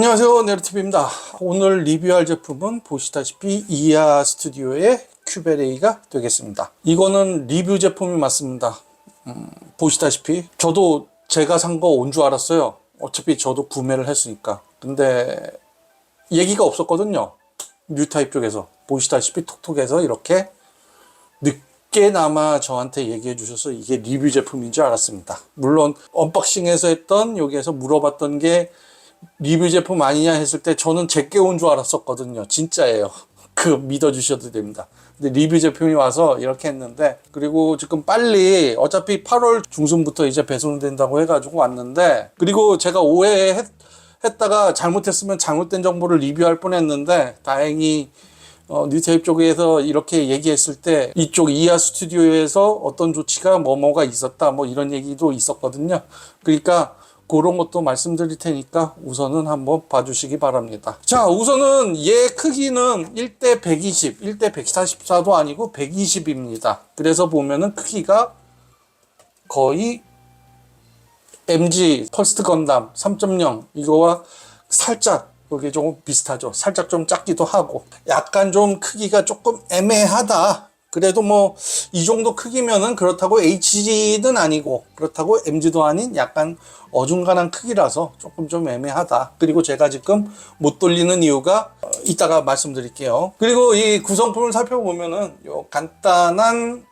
안녕하세요. 네르티브입니다. 오늘 리뷰할 제품은 보시다시피 이하 스튜디오의 큐베레이가 되겠습니다. 이거는 리뷰 제품이 맞습니다. 음, 보시다시피 저도 제가 산 거 온 줄 알았어요. 어차피 저도 구매를 했으니까. 근데 얘기가 없었거든요. 뉴타입 쪽에서. 보시다시피 톡톡에서 이렇게 늦게나마 저한테 얘기해 주셔서 이게 리뷰 제품인 줄 알았습니다. 물론 언박싱에서 했던 여기에서 물어봤던 게 리뷰 제품 아니냐 했을 때 저는 제게 온 줄 알았었거든요. 진짜예요. 그 믿어주셔도 됩니다. 근데 리뷰 제품이 와서 이렇게 했는데 그리고 지금 빨리 어차피 8월 중순부터 이제 배송된다고 해가지고 왔는데 그리고 제가 오해 했 했다가 잘못했으면 잘못된 정보를 리뷰할 뻔했는데 다행히 어, 뉴테이프 쪽에서 이렇게 얘기했을 때 이쪽 이하 스튜디오에서 어떤 조치가 뭐뭐가 있었다 뭐 이런 얘기도 있었거든요. 그러니까 그런 것도 말씀드릴 테니까 우선은 한번 봐주시기 바랍니다. 자, 우선은 얘 크기는 1대 120, 1대 144도 아니고 120입니다. 그래서 보면은 크기가 거의 MG 퍼스트 건담 3.0 이거와 살짝 그게 조금 비슷하죠. 살짝 좀 작기도 하고 약간 좀 크기가 조금 애매하다. 그래도 뭐 이 정도 크기면은 그렇다고 HG는 아니고 그렇다고 MG도 아닌 약간 어중간한 크기라서 조금 좀 애매하다. 그리고 제가 지금 못 돌리는 이유가 어, 이따가 말씀드릴게요. 그리고 이 구성품을 살펴보면은 요 간단한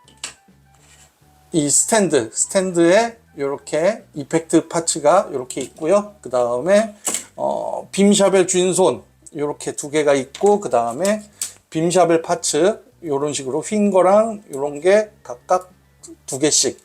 이 스탠드, 스탠드에 이렇게 이펙트 파츠가 이렇게 있고요. 그 다음에 어, 빔샤벨 쥔손 이렇게 두 개가 있고 그 다음에 빔샤벨 파츠 이런 식으로 휜 거랑 이런 게 각각 두 개씩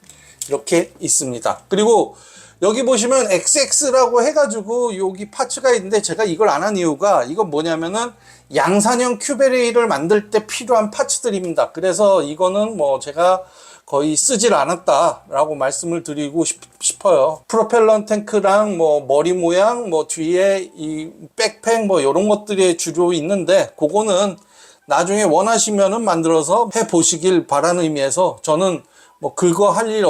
이렇게 있습니다. 그리고 여기 보시면 XX라고 해가지고 여기 파츠가 있는데 제가 이걸 안 한 이유가 이건 뭐냐면은 양산형 큐베레이를 만들 때 필요한 파츠들입니다. 그래서 이거는 뭐 제가 거의 쓰질 않았다라고 말씀을 드리고 싶, 싶어요. 프로펠러 탱크랑 뭐 머리 모양, 뭐 뒤에 이 백팩 뭐 이런 것들이 주로 있는데 그거는 나중에 원하시면은 만들어서 해 보시길 바라는 의미에서 저는 뭐 긁어 할일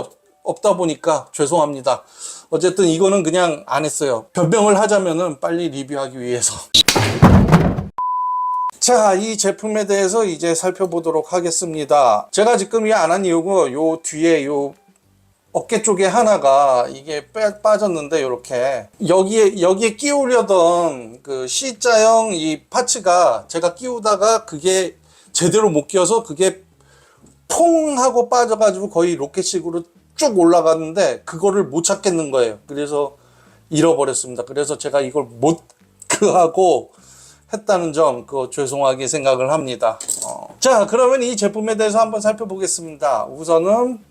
없다 보니까 죄송합니다. 어쨌든 이거는 그냥 안 했어요. 변명을 하자면은 빨리 리뷰하기 위해서. 자, 이 제품에 대해서 이제 살펴보도록 하겠습니다. 제가 지금 이 안 한 이유가 요 뒤에 요 어깨 쪽에 하나가 이게 빼, 빠졌는데 이렇게 여기에 여기에 끼우려던 그 C자형 이 파츠가 제가 끼우다가 그게 제대로 못 끼워서 그게 퐁 하고 빠져가지고 거의 로켓식으로 쭉 올라갔는데 그거를 못 찾겠는 거예요. 그래서 잃어버렸습니다. 그래서 제가 이걸 못그 하고 했다는 점 그거 죄송하게 생각을 합니다. 어. 자 그러면 이 제품에 대해서 한번 살펴보겠습니다. 우선은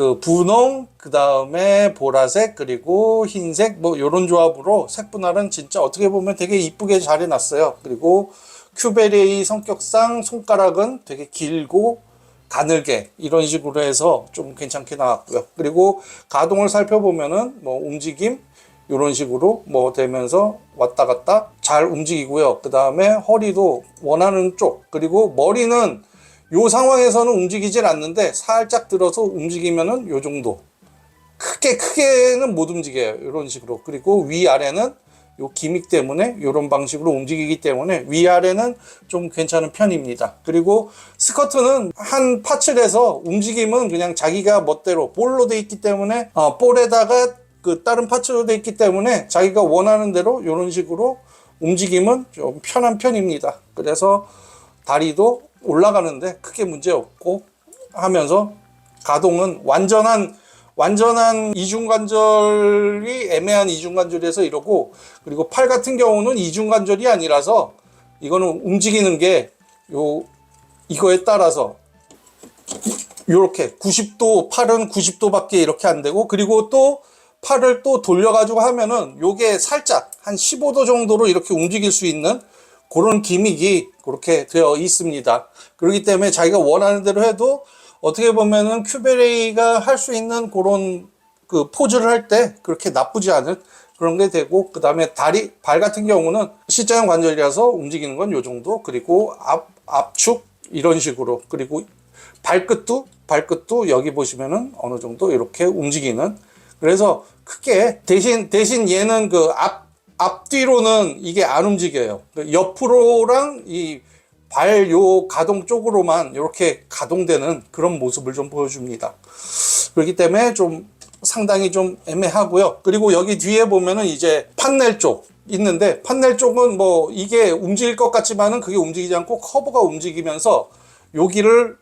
그 분홍 그 다음에 보라색 그리고 흰색 뭐 요런 조합으로 색 분할은 진짜 어떻게 보면 되게 이쁘게 잘 해놨어요. 그리고 큐베레이 성격상 손가락은 되게 길고 가늘게 이런 식으로 해서 좀 괜찮게 나왔고요. 그리고 가동을 살펴보면은 뭐 움직임 이런 식으로 뭐 되면서 왔다 갔다 잘 움직이고요. 그 다음에 허리도 원하는 쪽 그리고 머리는 요 상황에서는 움직이질 않는데 살짝 들어서 움직이면은 요 정도 크게 크게는 못 움직여요. 이런 식으로 그리고 위아래는 요 기믹 때문에 이런 방식으로 움직이기 때문에 위아래는 좀 괜찮은 편입니다. 그리고 스커트는 한 파츠에서 움직임은 그냥 자기가 멋대로 볼로 돼 있기 때문에 어, 볼에다가 그 다른 파츠로 돼 있기 때문에 자기가 원하는 대로 이런 식으로 움직임은 좀 편한 편입니다. 그래서 다리도 올라가는데 크게 문제 없고 하면서 가동은 완전한 완전한 이중관절이 애매한 이중관절에서 이러고 그리고 팔 같은 경우는 이중관절이 아니라서 이거는 움직이는 게 요 이거에 따라서 이렇게 90도 팔은 90도밖에 이렇게 안 되고 그리고 또 팔을 또 돌려 가지고 하면은 요게 살짝 한 15도 정도로 이렇게 움직일 수 있는 그런 기믹이 그렇게 되어 있습니다. 그렇기 때문에 자기가 원하는 대로 해도 어떻게 보면은 큐베레이가 할 수 있는 그런 그 포즈를 할 때 그렇게 나쁘지 않은 그런 게 되고 그 다음에 다리 발 같은 경우는 C자형 관절이라서 움직이는 건 요 정도 그리고 앞 압축 이런 식으로 그리고 발끝도 발끝도 여기 보시면은 어느 정도 이렇게 움직이는 그래서 크게 대신 대신 얘는 그 앞 앞뒤로는 이게 안 움직여요. 그 옆으로랑 이 발 요 가동 쪽으로만 이렇게 가동되는 그런 모습을 좀 보여줍니다. 그렇기 때문에 좀 상당히 좀 애매하고요. 그리고 여기 뒤에 보면은 이제 판넬 쪽 있는데 판넬 쪽은 뭐 이게 움직일 것 같지만은 그게 움직이지 않고 커브가 움직이면서 여기를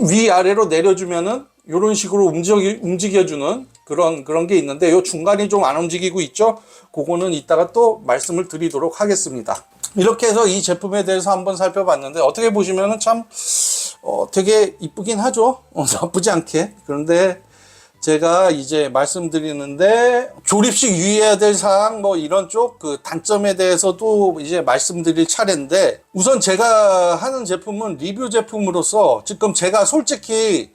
위아래로 내려주면은 이런 식으로 움직여, 움직여주는 그런 그런 게 있는데 요 중간이 좀 안 움직이고 있죠. 그거는 이따가 또 말씀을 드리도록 하겠습니다. 이렇게 해서 이 제품에 대해서 한번 살펴봤는데 어떻게 보시면은 참 어, 되게 이쁘긴 하죠. 어, 나쁘지 않게. 그런데 제가 이제 말씀드리는데 조립식 유의해야 될 사항 뭐 이런 쪽 그 단점에 대해서도 이제 말씀드릴 차례인데 우선 제가 하는 제품은 리뷰 제품으로서 지금 제가 솔직히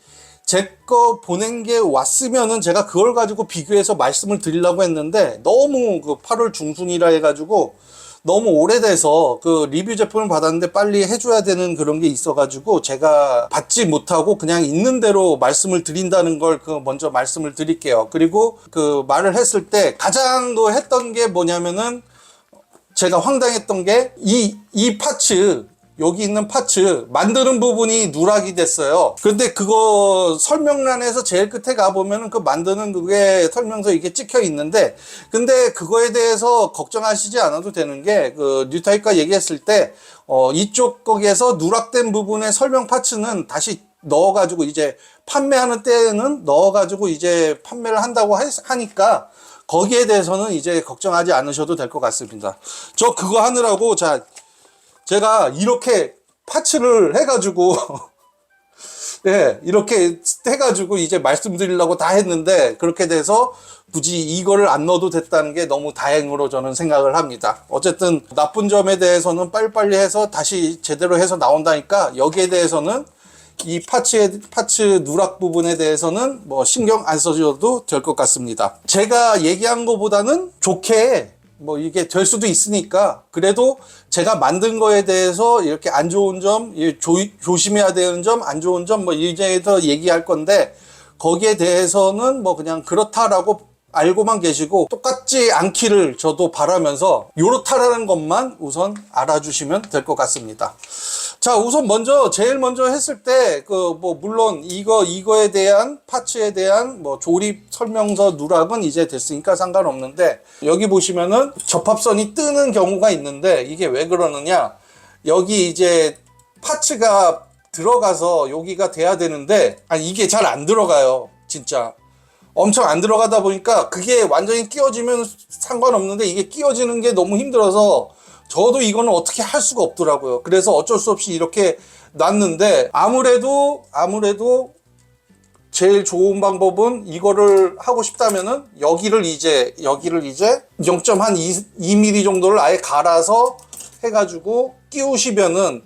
제 거 보낸 게 왔으면은 제가 그걸 가지고 비교해서 말씀을 드리려고 했는데 너무 그 8월 중순이라 해가지고 너무 오래돼서 그 리뷰 제품을 받았는데 빨리 해줘야 되는 그런 게 있어가지고 제가 받지 못하고 그냥 있는 대로 말씀을 드린다는 걸 그 먼저 말씀을 드릴게요. 그리고 그 말을 했을 때 가장 그 했던 게 뭐냐면은 제가 황당했던 게 이 이 파츠 여기 있는 파츠 만드는 부분이 누락이 됐어요. 근데 그거 설명란에서 제일 끝에 가 보면은 그 만드는 그게 설명서 이게 찍혀 있는데 근데 그거에 대해서 걱정하시지 않아도 되는 게 그 뉴타이가 얘기했을 때 어, 이쪽 거기에서 누락된 부분의 설명 파츠는 다시 넣어가지고 이제 판매하는 때는 넣어가지고 이제 판매를 한다고 하- 하니까 거기에 대해서는 이제 걱정하지 않으셔도 될 것 같습니다. 저 그거 하느라고 자 제가 이렇게 파츠를 해가지고 예 이렇게 해가지고 이제 말씀드리려고 다 했는데 그렇게 돼서 굳이 이거를 안 넣어도 됐다는 게 너무 다행으로 저는 생각을 합니다. 어쨌든 나쁜 점에 대해서는 빨리빨리 해서 다시 제대로 해서 나온다니까 여기에 대해서는 이 파츠의 파츠 누락 부분에 대해서는 뭐 신경 안 써줘도 될 것 같습니다. 제가 얘기한 것보다는 좋게 뭐 이게 될 수도 있으니까 그래도 제가 만든 거에 대해서 이렇게 안 좋은 점, 이 조, 조심해야 되는 점, 안 좋은 점 뭐 이제서 얘기할 건데 거기에 대해서는 뭐 그냥 그렇다라고 알고만 계시고 똑같지 않기를 저도 바라면서 요렇다라는 것만 우선 알아주시면 될 것 같습니다. 자, 우선 먼저 제일 먼저 했을 때 그 뭐 물론 이거 이거에 대한 파츠에 대한 뭐 조립 설명서 누락은 이제 됐으니까 상관없는데 여기 보시면은 접합선이 뜨는 경우가 있는데 이게 왜 그러느냐? 여기 이제 파츠가 들어가서 여기가 돼야 되는데 아 이게 잘 안 들어가요. 진짜. 엄청 안 들어가다 보니까 그게 완전히 끼워지면 상관없는데 이게 끼워지는 게 너무 힘들어서 저도 이거는 어떻게 할 수가 없더라고요. 그래서 어쩔 수 없이 이렇게 놨는데 아무래도 아무래도 제일 좋은 방법은 이거를 하고 싶다면은 여기를 이제 여기를 이제 0.2mm 정도를 아예 갈아서 해가지고 끼우시면은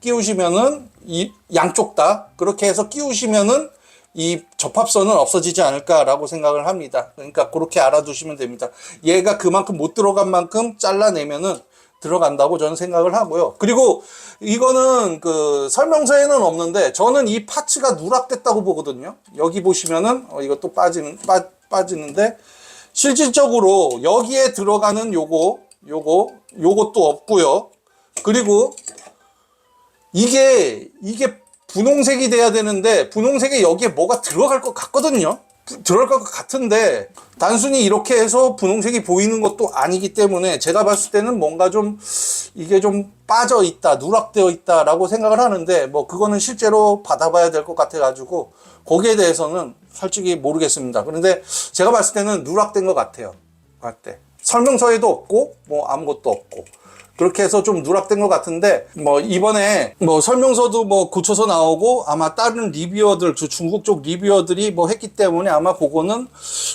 끼우시면은 이 양쪽 다 그렇게 해서 끼우시면은 이 접합선은 없어지지 않을까라고 생각을 합니다. 그러니까 그렇게 알아두시면 됩니다. 얘가 그만큼 못 들어간 만큼 잘라내면은 들어간다고 저는 생각을 하고요. 그리고 이거는 그 설명서에는 없는데 저는 이 파츠가 누락됐다고 보거든요. 여기 보시면은 어, 이것도 빠지는 빠, 빠지는데 실질적으로 여기에 들어가는 요거 요거 요것도 없고요. 그리고 이게 이게 분홍색이 돼야 되는데 분홍색에 여기에 뭐가 들어갈 것 같거든요. 부- 들어갈 것 같은데 단순히 이렇게 해서 분홍색이 보이는 것도 아니기 때문에 제가 봤을 때는 뭔가 좀 이게 좀 빠져 있다, 누락되어 있다 라고 생각을 하는데 뭐 그거는 실제로 받아봐야 될 것 같아 가지고 거기에 대해서는 솔직히 모르겠습니다. 그런데 제가 봤을 때는 누락된 것 같아요. 할 때. 설명서에도 없고 뭐 아무것도 없고 그렇게 해서 좀 누락된 것 같은데 뭐 이번에 뭐 설명서도 뭐 고쳐서 나오고 아마 다른 리뷰어들 저 중국 쪽 리뷰어들이 뭐 했기 때문에 아마 그거는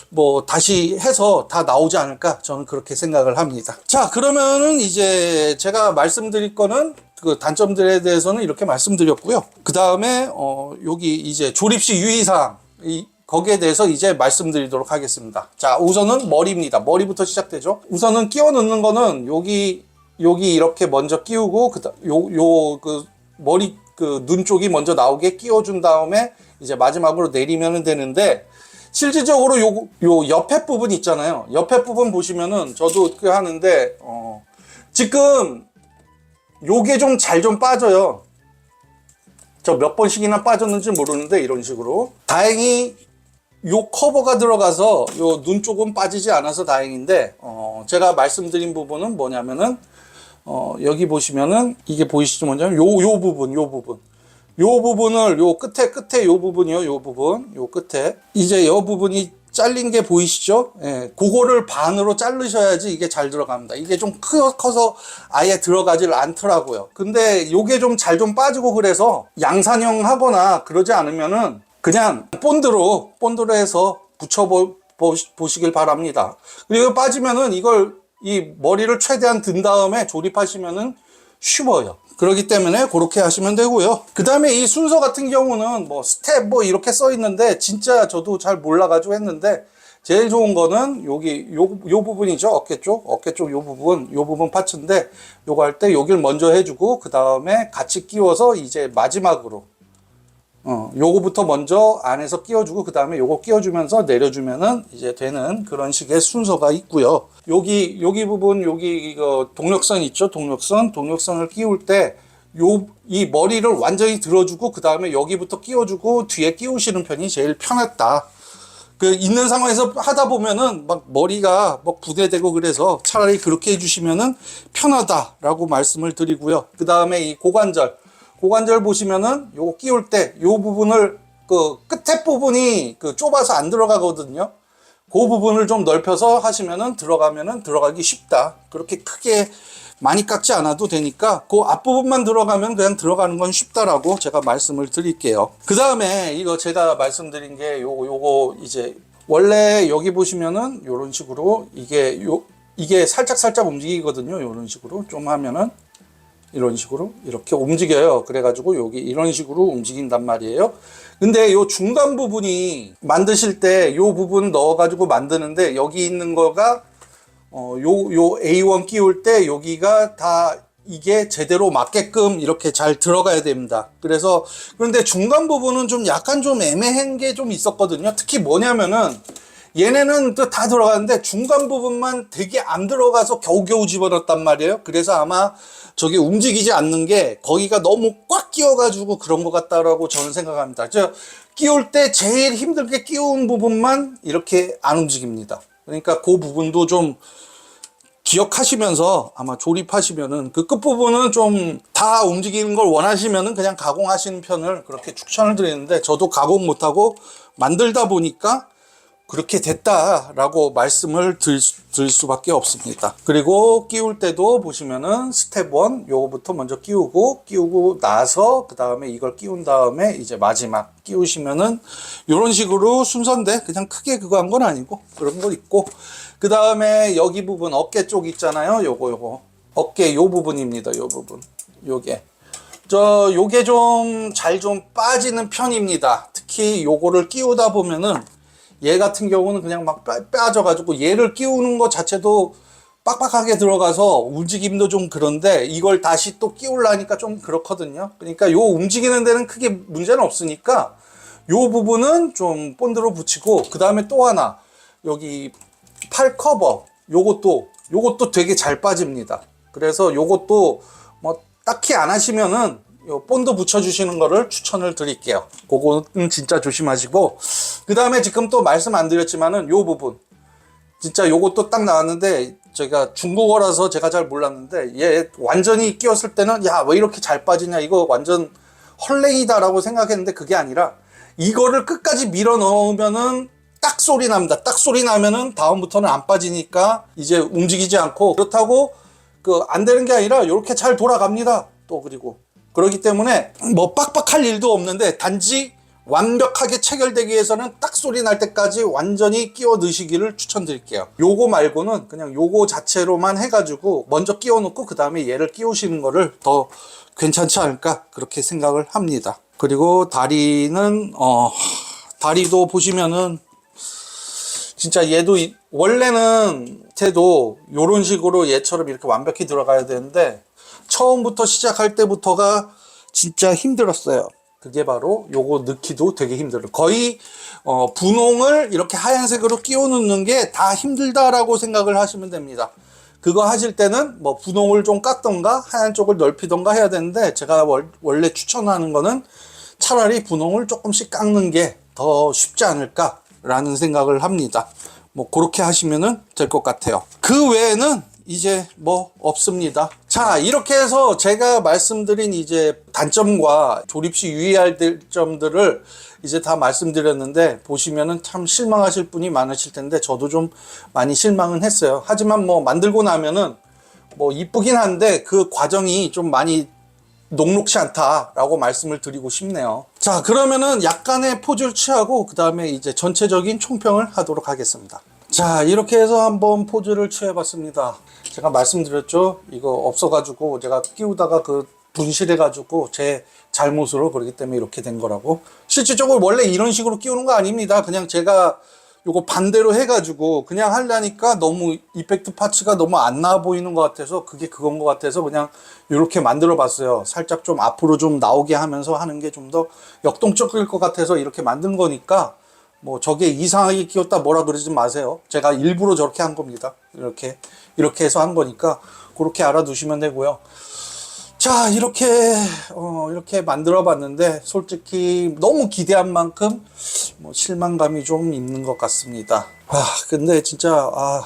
뭐 다시 해서 다 나오지 않을까 저는 그렇게 생각을 합니다. 자 그러면은 이제 제가 말씀드릴 거는 그 단점들에 대해서는 이렇게 말씀드렸고요. 그 다음에 어 여기 이제 조립식 유의사항 이 거기에 대해서 이제 말씀드리도록 하겠습니다. 자, 우선은 머리입니다. 머리부터 시작되죠. 우선은 끼워 넣는 거는 여기 여기 이렇게 먼저 끼우고 그다 요요 그 머리 그 눈 쪽이 먼저 나오게 끼워 준 다음에 이제 마지막으로 내리면 되는데 실질적으로 요, 요 옆에 부분 있잖아요. 옆에 부분 보시면은 저도 그 하는데, 어, 지금 요게 좀 잘좀 빠져요. 저 몇 번씩이나 빠졌는지 모르는데 이런 식으로. 다행히 요 커버가 들어가서 요 눈 쪽은 빠지지 않아서 다행인데, 어, 제가 말씀드린 부분은 뭐냐면은, 어, 여기 보시면은 이게 보이시죠? 뭐냐면 요, 요 부분, 요 부분. 요 부분을 요 끝에 끝에 요 부분이요. 요 부분. 요 끝에. 이제 요 부분이 잘린 게 보이시죠? 예. 그거를 반으로 자르셔야지 이게 잘 들어갑니다. 이게 좀 커, 커서 아예 들어가질 않더라고요. 근데 요게 좀 잘좀 빠지고 그래서 양산형 하거나 그러지 않으면은 그냥 본드로 본드로 해서 붙여 보, 보시길 바랍니다. 그리고 빠지면은 이걸 이 머리를 최대한 든 다음에 조립하시면은 쉬워요. 그렇기 때문에 그렇게 하시면 되고요. 그 다음에 이 순서 같은 경우는 뭐 스텝 뭐 이렇게 써 있는데 진짜 저도 잘 몰라가지고 했는데 제일 좋은 거는 여기 요, 요 부분이죠. 어깨 쪽, 어깨 쪽 요 부분, 요 부분 파츠인데 요거 할 때 여길 먼저 해주고 그 다음에 같이 끼워서 이제 마지막으로 어, 요거부터 먼저 안에서 끼워주고 그 다음에 요거 끼워주면서 내려주면은 이제 되는 그런 식의 순서가 있고요. 여기 여기 부분 여기 이거 동력선 있죠? 동력선 동력선을 끼울 때 요 이 머리를 완전히 들어주고 그 다음에 여기부터 끼워주고 뒤에 끼우시는 편이 제일 편했다. 그 있는 상황에서 하다 보면은 막 머리가 막 부대되고 그래서 차라리 그렇게 해주시면은 편하다라고 말씀을 드리고요. 그 다음에 이 고관절 고관절 보시면은 요거 끼울 때 요 부분을 그 끝에 부분이 그 좁아서 안 들어가거든요. 그 부분을 좀 넓혀서 하시면은 들어가면은 들어가기 쉽다. 그렇게 크게 많이 깎지 않아도 되니까 그 앞부분만 들어가면 그냥 들어가는 건 쉽다라고 제가 말씀을 드릴게요. 그 다음에 이거 제가 말씀드린 게 요거 요거 이제 원래 여기 보시면은 요런 식으로 이게 요 이게 살짝 살짝 움직이거든요. 요런 식으로 좀 하면은 이런 식으로 이렇게 움직여요. 그래가지고 여기 이런 식으로 움직인단 말이에요. 근데 요 중간 부분이 만드실 때 요 부분 넣어가지고 만드는데 여기 있는 거가 어, 요, 요 A1 끼울 때 여기가 다 이게 제대로 맞게끔 이렇게 잘 들어가야 됩니다. 그래서 그런데 중간 부분은 좀 약간 좀 애매한 게 좀 있었거든요. 특히 뭐냐면은 얘네는 또 다 들어가는데 중간 부분만 되게 안 들어가서 겨우겨우 집어넣었단 말이에요. 그래서 아마 저게 움직이지 않는 게 거기가 너무 꽉 끼어가지고 그런 것 같다라고 저는 생각합니다. 저 끼울 때 제일 힘들게 끼운 부분만 이렇게 안 움직입니다. 그러니까 그 부분도 좀 기억하시면서 아마 조립하시면은 그 끝부분은 좀 다 움직이는 걸 원하시면은 그냥 가공하시는 편을 그렇게 추천을 드리는데 저도 가공 못하고 만들다 보니까 그렇게 됐다라고 말씀을 드릴 수밖에 없습니다. 그리고 끼울 때도 보시면은 스텝 1 요거부터 먼저 끼우고 끼우고 나서 그 다음에 이걸 끼운 다음에 이제 마지막 끼우시면은 이런 식으로 순서인데 그냥 크게 그거 한 건 아니고 그런 거 있고 그 다음에 여기 부분 어깨 쪽 있잖아요. 요거 요거 어깨 요 부분입니다. 요 부분 요게 저 요게 좀 잘좀 빠지는 편입니다. 특히 요거를 끼우다 보면은 얘 같은 경우는 그냥 막 빠- 빠져가지고 얘를 끼우는 것 자체도 빡빡하게 들어가서 움직임도 좀 그런데 이걸 다시 또 끼우려니까 좀 그렇거든요. 그러니까 요 움직이는 데는 크게 문제는 없으니까 요 부분은 좀 본드로 붙이고 그 다음에 또 하나 여기 팔 커버 요것도 요것도 되게 잘 빠집니다. 그래서 요것도 뭐 딱히 안 하시면은 요 본드 붙여주시는 거를 추천을 드릴게요. 그거는 진짜 조심하시고 그 다음에 지금 또 말씀 안 드렸지만은 요 부분 진짜 요것도 딱 나왔는데 제가 중국어라서 제가 잘 몰랐는데 얘 완전히 끼웠을 때는 야 왜 이렇게 잘 빠지냐 이거 완전 헐랭이다 라고 생각했는데 그게 아니라 이거를 끝까지 밀어 넣으면은 딱 소리 납니다. 딱 소리 나면은 다음부터는 안 빠지니까 이제 움직이지 않고 그렇다고 그 안 되는 게 아니라 이렇게 잘 돌아갑니다. 또 그리고 그렇기 때문에 뭐 빡빡할 일도 없는데 단지 완벽하게 체결되기 위해서는 딱 소리 날 때까지 완전히 끼워 넣으시기를 추천드릴게요. 요거 말고는 그냥 요거 자체로만 해가지고 먼저 끼워 놓고 그 다음에 얘를 끼우시는 거를 더 괜찮지 않을까 그렇게 생각을 합니다. 그리고 다리는 어 다리도 보시면은 진짜 얘도 이- 원래는 태도 요런 식으로 얘처럼 이렇게 완벽히 들어가야 되는데 처음부터 시작할 때부터가 진짜 힘들었어요. 그게 바로 요거 넣기도 되게 힘들어요. 거의 어, 분홍을 이렇게 하얀색으로 끼워 넣는 게 다 힘들다라고 생각을 하시면 됩니다. 그거 하실 때는 뭐 분홍을 좀 깎던가 하얀 쪽을 넓히던가 해야 되는데 제가 월- 원래 추천하는 거는 차라리 분홍을 조금씩 깎는 게 더 쉽지 않을까 라는 생각을 합니다. 뭐 그렇게 하시면은 될것 같아요. 그 외에는 이제 뭐 없습니다. 자, 이렇게 해서 제가 말씀드린 이제 단점과 조립 시될 점들을 이제 다 말씀드렸는데 보시면은 참 실망하실 분이 많으실 텐데 저도 좀 많이 실망은 했어요. 하지만 뭐 만들고 나면은 뭐 이쁘긴 한데 그 과정이 좀 많이 녹록치 않다라고 말씀을 드리고 싶네요. 자, 그러면은 약간의 포즈를 취하고 그 다음에 이제 전체적인 총평을 하도록 하겠습니다. 자, 이렇게 해서 한번 포즈를 취해 봤습니다. 제가 말씀드렸죠. 이거 없어 가지고 제가 끼우다가 그 분실해 가지고 제 잘못으로 그렇기 때문에 이렇게 된 거라고. 실질적으로 원래 이런 식으로 끼우는 거 아닙니다. 그냥 제가 요거 반대로 해 가지고 그냥 하려니까 너무 이펙트 파츠가 너무 안 나와 보이는 것 같아서 그게 그건 것 같아서 그냥 이렇게 만들어 봤어요. 살짝 좀 앞으로 좀 나오게 하면서 하는 게 좀 더 역동적일 것 같아서 이렇게 만든 거니까 뭐 저게 이상하게 끼웠다 뭐라 그러지 마세요. 제가 일부러 저렇게 한 겁니다. 이렇게 이렇게 해서 한 거니까 그렇게 알아두시면 되고요. 자 이렇게 어, 이렇게 만들어 봤는데 솔직히 너무 기대한 만큼 뭐 실망감이 좀 있는 것 같습니다. 아 근데 진짜 아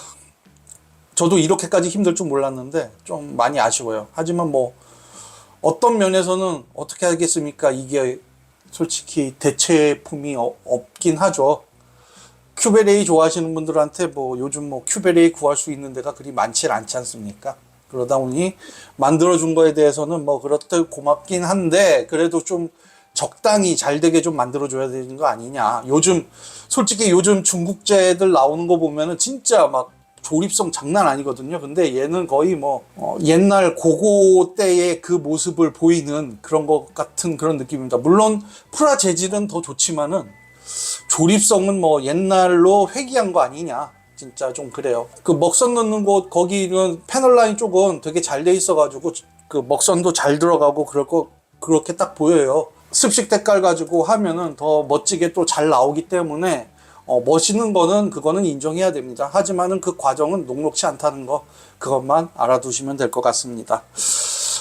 저도 이렇게까지 힘들 줄 몰랐는데 좀 많이 아쉬워요. 하지만 뭐 어떤 면에서는 어떻게 하겠습니까? 이게 솔직히 대체품이 어- 없긴 하죠. 큐베레이 좋아하시는 분들한테 뭐 요즘 뭐 큐베레이 구할 수 있는 데가 그리 많지 않지 않습니까? 그러다 보니 만들어준 거에 대해서는 뭐 그렇듯 고맙긴 한데 그래도 좀 적당히 잘 되게 좀 만들어줘야 되는 거 아니냐. 요즘 솔직히 요즘 중국제들 나오는 거 보면은 진짜 막 조립성 장난 아니거든요. 근데 얘는 거의 뭐 어, 옛날 고고 때의 그 모습을 보이는 그런 것 같은 그런 느낌입니다. 물론 프라 재질은 더 좋지만은 조립성은 뭐 옛날로 회귀한 거 아니냐. 진짜 좀 그래요. 그 먹선 넣는 곳 거기는 패널 라인 쪽은 되게 잘 돼 있어가지고 그 먹선도 잘 들어가고 그럴 거 그렇게 딱 보여요. 습식 색깔 가지고 하면은 더 멋지게 또 잘 나오기 때문에 어, 멋있는 거는 그거는 인정해야 됩니다. 하지만은 그 과정은 녹록치 않다는 거 그것만 알아두시면 될 것 같습니다.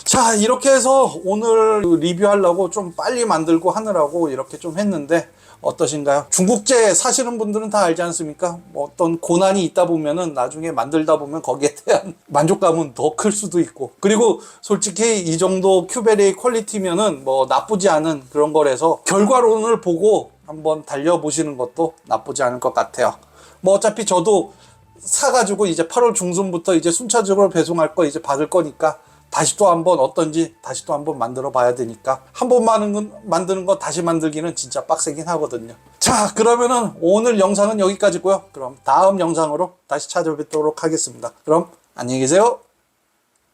자 이렇게 해서 오늘 리뷰하려고 좀 빨리 만들고 하느라고 이렇게 좀 했는데 어떠신가요? 중국제 사시는 분들은 다 알지 않습니까? 뭐 어떤 고난이 있다 보면은 나중에 만들다 보면 거기에 대한 만족감은 더 클 수도 있고 그리고 솔직히 이 정도 큐베레이 퀄리티면은 뭐 나쁘지 않은 그런 거라서 결과론을 보고 한번 달려보시는 것도 나쁘지 않을 것 같아요. 뭐 어차피 저도 사가지고 이제 8월 중순부터 이제 순차적으로 배송할 거 이제 받을 거니까 다시 또 한번 어떤지 다시 또 한번 만들어 봐야 되니까 한 번 만드는, 거 다시 만들기는 진짜 빡세긴 하거든요. 자, 그러면은 오늘 영상은 여기까지고요. 그럼 다음 영상으로 다시 찾아뵙도록 하겠습니다. 그럼 안녕히 계세요.